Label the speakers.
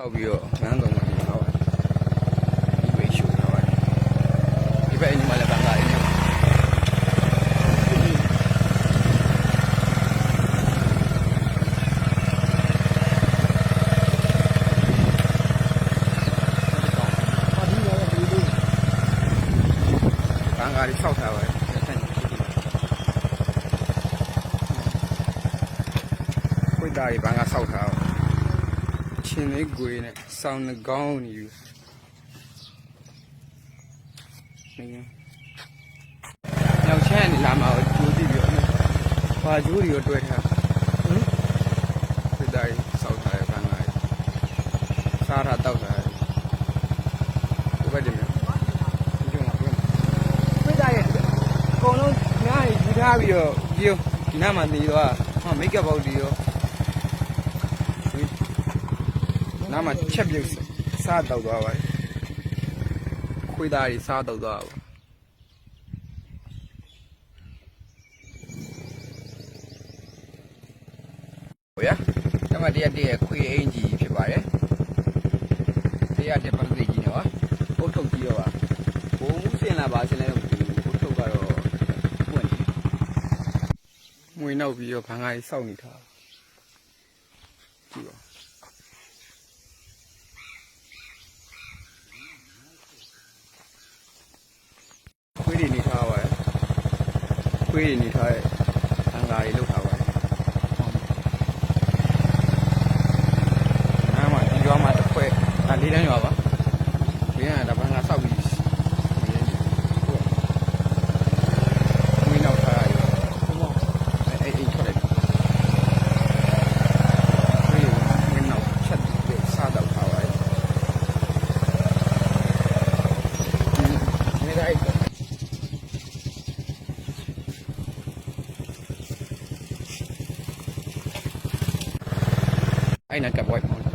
Speaker 1: ောက်ပြီးတော့ငန်းတော့မှဒီမှာပါဒီဘေးရှူထားပါတယ်ဒီဘက်အညီမလည်းပန်းကားရင်းနေပန်းကားလေးဆောက်ထားပါတယ်ခွေးသားကြီးပန်းကားဆောက်ထားပါ ချင်းလေးကွေနဲ့စောင်းနှကောင်းနေပြီနေနောက်ချမ်းနေလာမှာကိုကျိုးကြည့်ပြီးတော့ဘာကျိုးတွေရောတွဲထားဟမ်ဒီတိုင်းစောက်ထားရပန်းလာစားထားတောက်ထားဒီဘက်ဒီမှာဒီကျုံမှာပြောဖိတာရဲ့အကုန်လုံးညားယူထားပြီးတော့ဒီဒီနားမှာနေတော့ဟာမိတ်ကပ်ပေါက်ဒီရော နားမှာချက်ပြုတ်စားတော့သွားပါတယ်ခွေးသားကြီးစားတော့သွားပါဟိုရတမတရားတည်းခွေးအင်ကြီးဖြစ်ပါတယ်တရားတဲ့ပရိသေကြီးနော်ပုတ်ထုတ်ကြည့်တော့ပါဘုံမှုစင်လာပါစင်လဲတော့ပုတ်ထုတ်ကတော့ပွင့်နေမွေနောက်ပြီးတော့ခန်းကားကြီးစောက်နေထားကြည့်ပါ ခွေးတွေနေထားပါတယ် ခွေးတွေနေထားတဲ့အင်္ဂါတွေလောက်ထားပါတယ်အားမဒီရွာမှာတစ်ခွဲဒါလေးတန်းရွာပါဒီကဒါဘန်းကစောက်ပြီးခွေးနောက်ထားရတယ်အဲ့အိမ်ထွက်တယ်ခွေးခွေးနောက်ချက်ပြီးစားတော့ထားပါတယ်ဒီလိုက် အဲ့နာကပ်ဝိုက်ပါ